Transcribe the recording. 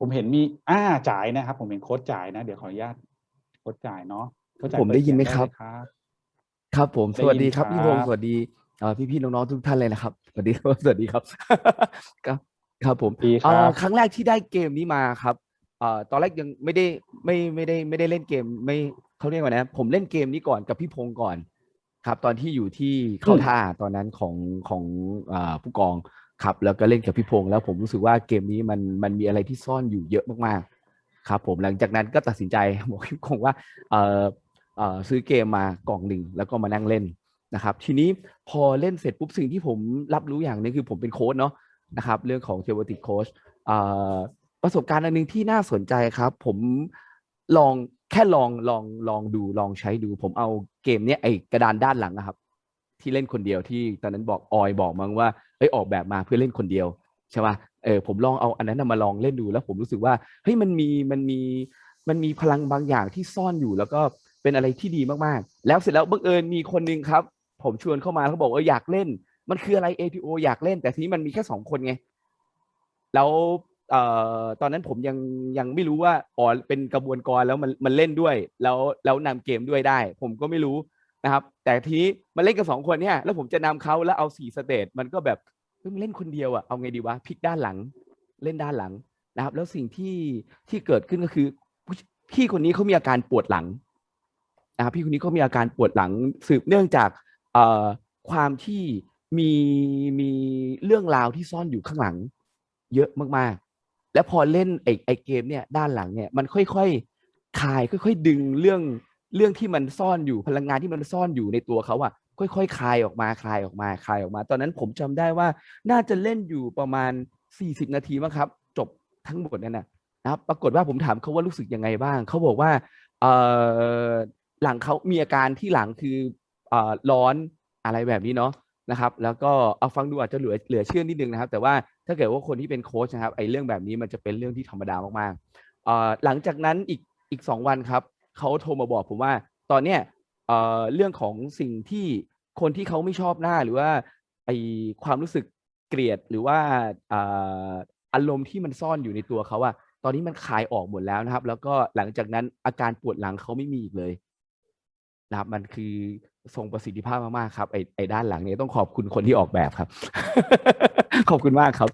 ผมเห็นมีอ่าจ่ายนะครับ ผมเห็นโค้ดจ่ายนะ เดี๋ยวขออนุญาตโค้ดจ่ายเนาะโค้ชจ่ายผมได้ยินไหมเปิครับเสียงเลยครับ ครับ ผมได้สวัสดียินครับพี่พงครัศ์บสวัสดีเอ่อพี่ๆน้องๆทุกท่านเลยนะครับสวัสดีครับสวัสดีครับ ครับ ครับผมดีคเอ่รัอบครั้งแรกที่ได้เกมนี้มาครับเอ่อตอนแรกยังไม่ได้ไม่ไม่ได้ไม่ได้เล่นเกม ไม่เขาเรียกว่านะ ผมเล่นเกมนี้ก่อนกับพี่พงศ์ก่อน ครับ ตอนที่อยู่ที่เข้าท่าตอนนั้นของของเอ่อผู้กอง ครับแล้วก็เล่นกับพี่พงศ์แล้วผมรู้สึกว่าเกมนี้มันมันมีอะไรที่ซ่อนอยู่เยอะมากๆ ครับ ผมหลังจากนั้นก็ตัดสินใจบอกพี่พงศ์ว่าเออเออซื้อเกมมากล่องหนึ่งแล้วก็มานั่งเล่นนะครับ ทีนี้พอเล่นเสร็จปุ๊บสิ่งที่ผมรับรู้อย่างนึงคือผมเป็นโค้ชเนาะนะครับ เรื่องของเทวติโค้ชประสบการณ์อันหนึงที่น่าสนใจครับ ผมลองแค่ลองลองลองดูลองใช้ดู ผมเอาเกมเนี้ยไอ้กระดานด้านหลังอะครับ ที่เล่นคนเดียวที่ตอนนั้นบอกออยบอกมั้งว่าเอ้ยออกแบบมาเพื่อเล่นคนเดียวใช่ป่ะเออผมลองเอาอันนั้นมาลองเล่นดูแล้วผมรู้สึกว่าเฮ้ยมันมีมันมีมันมีพลังบางอย่างที่ซ่อนอยู่แล้วก็เป็นอะไรที่ดีมากๆ แล้วเสร็จแล้วบังเอิญมีคนหนึงครับ ผมชวนเข้ามาเขาบอกว่าอยากเล่น มันคืออะไร APO อยากเล่น แต่ทีนี้มันมีแค่สองคนไงแล้วเอ่อตอนนั้นผมยังยังไม่รู้ว่าอ๋อเป็นกระบวนการแล้วมันมันเล่นด้วย แล้วแล้วนำเกมด้วยได้ ผมก็ไม่รู้ นะครับ แต่ทีนี้มาเล่นกันสองคนเนี่ยแล้วผมจะนำเขาแล้วเอาสี่สเตจมันก็แบบเฮ้ยมันเล่นคนเดียวอะเอาไงดีวะพลิกด้านหลัง เล่นด้านหลังนะครับ แล้วสิ่งที่ที่เกิดขึ้นก็คือพี่คนนี้เขามีอาการปวดหลังนะครับพี่คนนี้เขามีอาการปวดหลังสืบเนื่องจากเอ่อความที่มีมีเรื่องราวที่ซ่อนอยู่ข้างหลัง เยอะมากๆ แล้วพอเล่นไอ้ไอ้เกมเนี่ยด้านหลังเนี่ยมันค่อยๆคลายค่อย ๆ ดึงเรื่อง เรื่องที่มันซ่อนอยู่พลังงานที่มันซ่อนอยู่ในตัวเขาอะค่อยๆคลายออกมาคลายออกมาคลายออกมา ตอนนั้นผมจำได้ว่าน่าจะเล่นอยู่ประมาณ 40 นาทีมั้งครับ จบทั้งหมดนั่นนะนะครับปรากฏว่าผมถามเขาว่ารู้สึกยังไงบ้าง เขาบอกว่าเออหลังเขามีอาการที่หลังคือเออร้อนอะไรแบบนี้เนาะนะครับ แล้วก็เอาฟังดูอาจจะเหลือเหลือเชื่อนิดนึงนะครับ แต่ว่าถ้าเกิดว่าคนที่เป็นโค้ชนะครับไอ้เรื่องแบบนี้มันจะเป็นเรื่องที่ธรรมดามากๆหลังจากนั้นอีกอีกสองวันครับ เขาโทรมาบอกผมว่า ตอนเนี้ยเอ่อเรื่องของสิ่งที่คนที่เขาไม่ชอบหน้าหรือว่าไอความรู้สึกเกลียดหรือว่าอ่ออารมณ์ที่มันซ่อนอยู่ในตัวเขาอะตอนนี้มันคลายออกหมดแล้วนะครับ แล้วก็หลังจากนั้นอาการปวดหลังเขาไม่มีอีกเลยนะครับ มันคือทรงประสิทธิภาพมากๆครับไอไอด้านหลังเนี่ยต้องขอบคุณคนที่ออกแบบครับ ขอบคุณมากครับ